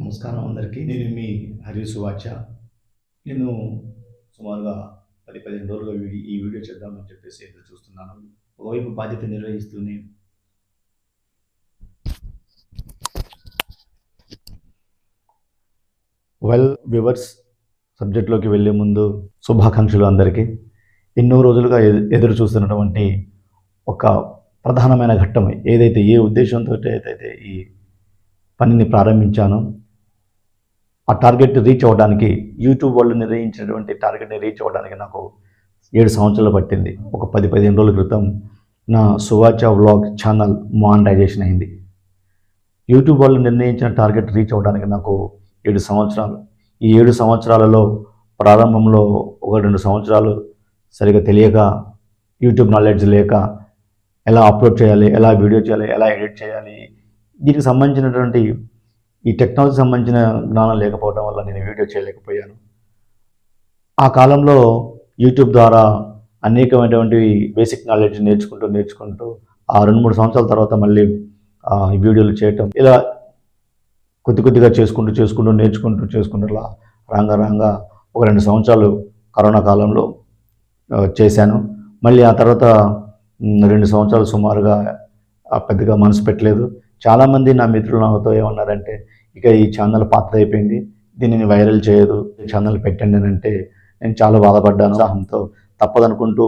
నమస్కారం అందరికీ. నేను మీ హరి సువాచ. నేను సుమారుగా పది పదిహేను రోజులుగా ఈ వీడియో చేద్దామని చెప్పేసి ఎదురు చూస్తున్నాను. ఒకవైపు బాధ్యత నిర్వహిస్తూనే వెల్ వివర్స్ సబ్జెక్ట్లోకి వెళ్ళే ముందు శుభాకాంక్షలు అందరికీ. ఎన్నో రోజులుగా ఎదు- ఎదురు చూస్తున్నటువంటి ఒక ప్రధానమైన ఘట్టం ఏదైతే ఏ ఉద్దేశంతో అయితే ఈ పనిని ప్రారంభించానో ఆ టార్గెట్ రీచ్ అవ్వడానికి యూట్యూబ్ వాళ్ళు నిర్ణయించినటువంటి టార్గెట్ని రీచ్ అవ్వడానికి నాకు ఏడు సంవత్సరాలు పట్టింది. ఒక పది పదిహేను రోజుల క్రితం నా సువాచ వ్లాగ్ ఛానల్ మానిటైజేషన్ అయింది. యూట్యూబ్ వాళ్ళు నిర్ణయించిన టార్గెట్ రీచ్ అవ్వడానికి నాకు ఏడు సంవత్సరాలు. ఈ ఏడు సంవత్సరాలలో ప్రారంభంలో ఒక రెండు సంవత్సరాలు సరిగా తెలియక యూట్యూబ్ నాలెడ్జ్ లేక ఎలా అప్లోడ్ చేయాలి ఎలా వీడియో చేయాలి ఎలా ఎడిట్ చేయాలి దీనికి సంబంధించినటువంటి ఈ టెక్నాలజీ సంబంధించిన జ్ఞానం లేకపోవడం వల్ల నేను వీడియో చేయలేకపోయాను. ఆ కాలంలో యూట్యూబ్ ద్వారా అనేకమైనటువంటి బేసిక్ నాలెడ్జ్ నేర్చుకుంటూ నేర్చుకుంటూ ఆ రెండు మూడు సంవత్సరాల తర్వాత మళ్ళీ వీడియోలు చేయటం ఇలా కొద్ది కొద్దిగా చేసుకుంటూ చేసుకుంటూ నేర్చుకుంటూ చేసుకుంటూ ఇలా రాంగా రాంగా ఒక రెండు సంవత్సరాలు కరోనా కాలంలో చేశాను. మళ్ళీ ఆ తర్వాత రెండు సంవత్సరాలు సుమారుగా పెద్దగా మనసు పెట్టలేదు. చాలామంది నా మిత్రులు నాతో ఏమన్నారంటే ఇక ఈ ఛానల్ పాత్ర అయిపోయింది దీనిని వైరల్ చేయదు ఈ ఛానల్ పెట్టండి అని అంటే నేను చాలా బాధపడ్డాను ఉత్సాహంతో తప్పదనుకుంటూ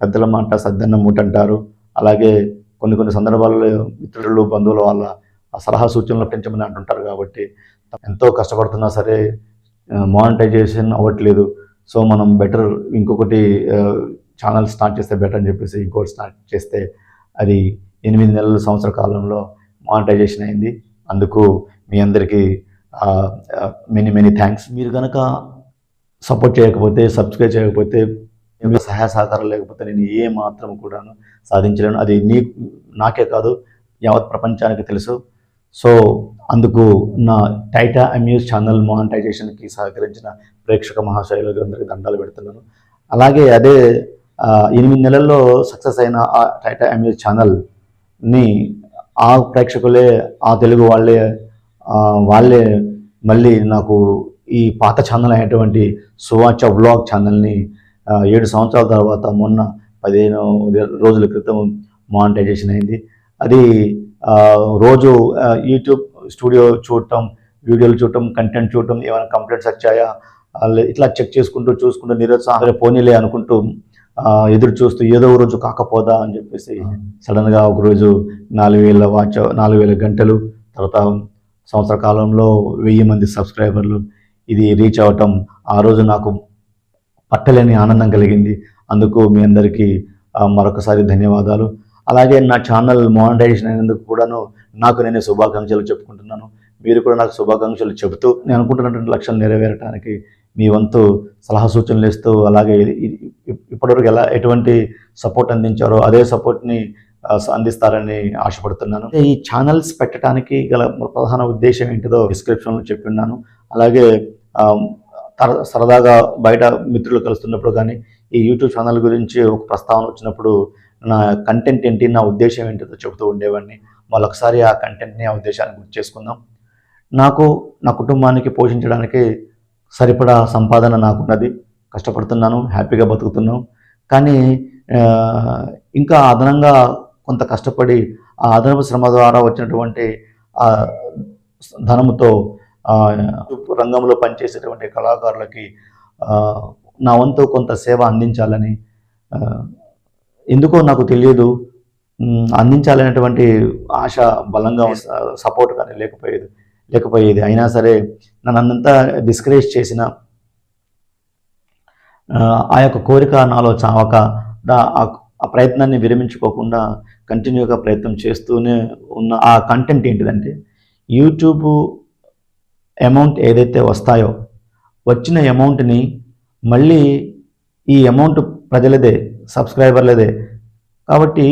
పెద్దల మాట సద్దన్న మూట అంటారు అలాగే కొన్ని కొన్ని సందర్భాల్లో మిత్రులు బంధువుల వాళ్ళ ఆ సలహా సూచనలు పెంచమని అంటుంటారు కాబట్టి ఎంతో కష్టపడుతున్నా సరే మానిటైజేషన్ అవ్వట్లేదు. సో మనం బెటర్ ఇంకొకటి ఛానల్ స్టార్ట్ చేస్తే బెటర్ అని చెప్పేసి ఇంకోటి స్టార్ట్ చేస్తే అది ఎనిమిది నెలల సంవత్సర కాలంలో మానిటైజేషన్ అయింది. అందుకు మీ అందరికీ మెనీ మెనీ థ్యాంక్స్ మీరు కనుక సపోర్ట్ చేయకపోతే సబ్స్క్రైబ్ చేయకపోతే సహాయ సహకారం లేకపోతే నేను ఏ మాత్రం కూడాను సాధించలేను. అది నీ నాకే కాదు యావత్ ప్రపంచానికి తెలుసు. సో అందుకు నా టైటా అమ్యూస్ ఛానల్ మానిటైజేషన్కి సహకరించిన ప్రేక్షక మహాశయులకు అందరికీ దండాలు పెడుతున్నాను. అలాగే అదే ఎనిమిది నెలల్లో సక్సెస్ అయిన ఆ టైటా అమ్యూజ్ ఛానల్ని ఆ ప్రేక్షకులే ఆ తెలుగు వాళ్ళే వాళ్ళే మళ్ళీ నాకు ఈ పాత ఛానల్ అయినటువంటి సువాచ వ్లాగ్ ఛానల్ని ఏడు సంవత్సరాల తర్వాత మొన్న పదిహేను రోజుల క్రితం మానిటైజేషన్ అయింది. అది రోజు యూట్యూబ్ స్టూడియో చూడటం వీడియోలు చూడటం కంటెంట్ చూడటం ఏమైనా కంప్లైంట్స్ వచ్చాయా? లే- ఇట్లా చెక్ చేసుకుంటూ చూసుకుంటూ నిరుత్సాహం పోనీలే అనుకుంటూ ఎదురు చూస్తూ ఏదో ఒక రోజు కాకపోదా అని చెప్పేసి సడన్గా ఒకరోజు నాలుగు వేల వాచ్ నాలుగు వేల గంటలు తర్వాత సంవత్సర కాలంలో వెయ్యి మంది సబ్స్క్రైబర్లు ఇది రీచ్ అవ్వటం ఆ రోజు నాకు పట్టలేని ఆనందం కలిగింది. అందుకు మీ అందరికీ మరొకసారి ధన్యవాదాలు. అలాగే నా ఛానల్ మానిటైజేషన్ అయినందుకు కూడాను నాకు నేను శుభాకాంక్షలు చెప్పుకుంటున్నాను. మీరు కూడా నాకు శుభాకాంక్షలు చెబుతూ నేను అనుకుంటున్నటువంటి లక్ష్యం నెరవేరడానికి మీ వంతు సలహా సూచనలు ఇస్తూ అలాగే ఇప్పటివరకు ఎలా ఎటువంటి సపోర్ట్ అందించారో అదే సపోర్ట్ని అందిస్తారని ఆశపడుతున్నాను. ఈ ఛానల్స్ పెట్టడానికి గల ప్రధాన ఉద్దేశం ఏంటిదో డిస్క్రిప్షన్లో చెప్పి ఉన్నాను. అలాగే సరదాగా బయట మిత్రులు కలుస్తున్నప్పుడు కానీ ఈ యూట్యూబ్ ఛానల్ గురించి ఒక ప్రస్తావన వచ్చినప్పుడు నా కంటెంట్ ఏంటి నా ఉద్దేశం ఏంటిదో చెబుతూ ఉండేవాడిని. మళ్ళొకసారి ఆ కంటెంట్ని ఆ ఉద్దేశాన్ని గుర్తు చేసుకుందాం. నాకు నా కుటుంబానికి పోషించడానికి సరిపడా సంపాదన నాకున్నది. కష్టపడుతున్నాను హ్యాపీగా బతుకుతున్నాం కానీ ఇంకా అదనంగా కొంత కష్టపడి ఆ అదనపు శ్రమ ద్వారా వచ్చినటువంటి ఆ ధనముతో రంగంలో పనిచేసేటువంటి కళాకారులకి నా వంతు కొంత సేవ అందించాలని ఎందుకో నాకు తెలియదు. అందించాలనేటువంటి ఆశ బలంగా సపోర్ట్ కానీ లేకపోయేది. లేకపోయేది. అయినా సరే నన్నంతా డిస్కరేజ్ చేసిన ఆ, యొక్క కోరిక నాలో చావక ఆ ప్రయత్నాన్ని విరమించుకోకుండా కంటిన్యూగా ప్రయత్నం చేస్తూనే ఉన్న ఆ కంటెంట్ ఏంటిదంటే యూట్యూబ్ అమౌంట్ ఏదైతే వస్తాయో వచ్చిన అమౌంట్ని మళ్ళీ ఈ అమౌంట్ ప్రజలదే సబ్స్క్రైబర్లదే కాబట్టి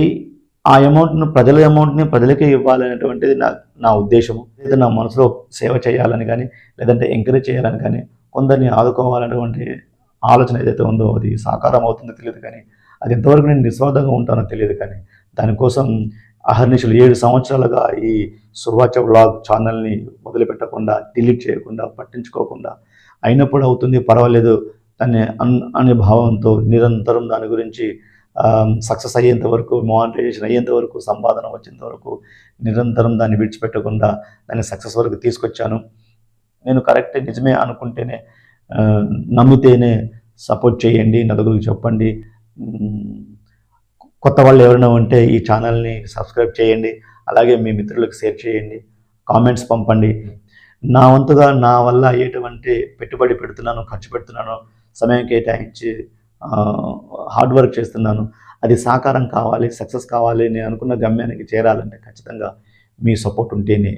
ఆ అమౌంట్ను ప్రజల అమౌంట్ని ప్రజలకే ఇవ్వాలనేటువంటిది నా నా ఉద్దేశము. లేదా నా మనసులో సేవ చేయాలని కానీ లేదంటే ఎంకరేజ్ చేయాలని కానీ కొందరిని ఆదుకోవాలనేటువంటి ఆలోచన ఏదైతే ఉందో అది సాకారం అవుతుందో తెలియదు కానీ అది ఎంతవరకు నేను నిస్వార్థంగా ఉంటానో తెలియదు కానీ దానికోసం అహర్నిశలు ఏడు సంవత్సరాలుగా ఈ సువాచ వ్లాగ్ ఛానల్ని మొదలుపెట్టకుండా డిలీట్ చేయకుండా పట్టించుకోకుండా అయినప్పుడు అవుతుంది పర్వాలేదు అనే అన్ అనే భావంతో నిరంతరం దాని గురించి సక్సెస్ అయ్యేంత వరకు మానిటైజేషన్ అయ్యేంత వరకు సంపాదన వచ్చేంత వరకు నిరంతరం దాన్ని విడిచిపెట్టకుండా దాన్ని సక్సెస్ వరకు తీసుకొచ్చాను. నేను కరెక్ట్ నిజమే అనుకుంటేనే నమ్మితేనే సపోర్ట్ చేయండి నలుగురికి చెప్పండి. కొత్త వాళ్ళు ఎవరైనా ఉంటే ఈ ఛానల్ని సబ్స్క్రైబ్ చేయండి అలాగే మీ మిత్రులకు షేర్ చేయండి కామెంట్స్ పంపండి. నా వంతుగా నా వల్ల అయ్యేటువంటి పెట్టుబడి పెడుతున్నాను ఖర్చు పెడుతున్నాను. సమయం కేటాయించి హార్డ్ వర్క్ చేస్తున్నాను. అది సాకారం కావాలి సక్సెస్ కావాలి నేను అనుకున్న గమ్యానికి చేరాలంటే ఖచ్చితంగా మీ సపోర్ట్ ఉంటేనే.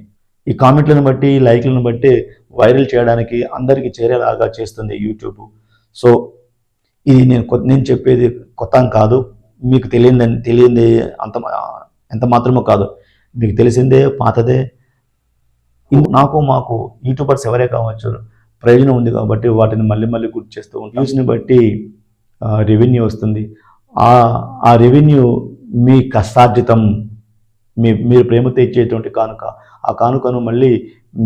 ఈ కామెంట్లను బట్టి లైక్లను బట్టి వైరల్ చేయడానికి అందరికీ చేరేలాగా చేస్తుంది యూట్యూబ్. సో ఇది నేను కొత్త నేను చెప్పేది కొత్త కాదు. మీకు తెలియదని తెలియంది అంత ఎంత మాత్రమో కాదు. మీకు తెలిసిందే పాతదే. నాకు మాకు యూట్యూబర్స్ ఎవరే కావచ్చు ప్రయోజనం ఉంది కాబట్టి వాటిని మళ్ళీ మళ్ళీ గుర్తు చేస్తూ ఉంటాం. న్యూస్ని బట్టి రెవెన్యూ వస్తుంది. ఆ రెవెన్యూ మీ కష్టార్జితం మీ మీరు ప్రేమతో ఇచ్చేటువంటి కానుక. ఆ కానుకను మళ్ళీ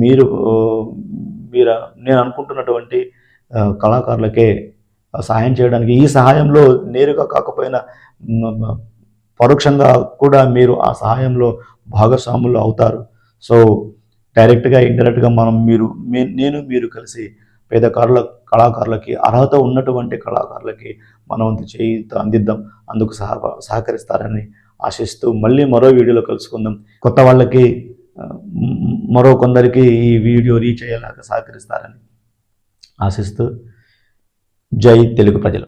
మీరు మీరు నేను అనుకుంటున్నటువంటి కళాకారులకే సహాయం చేయడానికి ఈ సహాయంలో నేరుగా కాకపోయినా పరోక్షంగా కూడా మీరు ఆ సహాయంలో భాగస్వాములు అవుతారు. సో డైరెక్ట్గా ఇండైరెక్ట్గా మనం మీరు నేను మీరు కలిసి పేద కారుల కళాకారులకి అర్హత ఉన్నటువంటి కళాకారులకి మనం అంత చేయి అందిద్దాం. అందుకు సహ సహకరిస్తారని ఆశిస్తూ మళ్ళీ మరో వీడియోలో కలుసుకుందాం. కొత్త వాళ్ళకి మరో కొందరికి ఈ వీడియో రీచ్ అయ్యేలాగా సహకరిస్తారని ఆశిస్తూ జై తెలుగు ప్రజలు.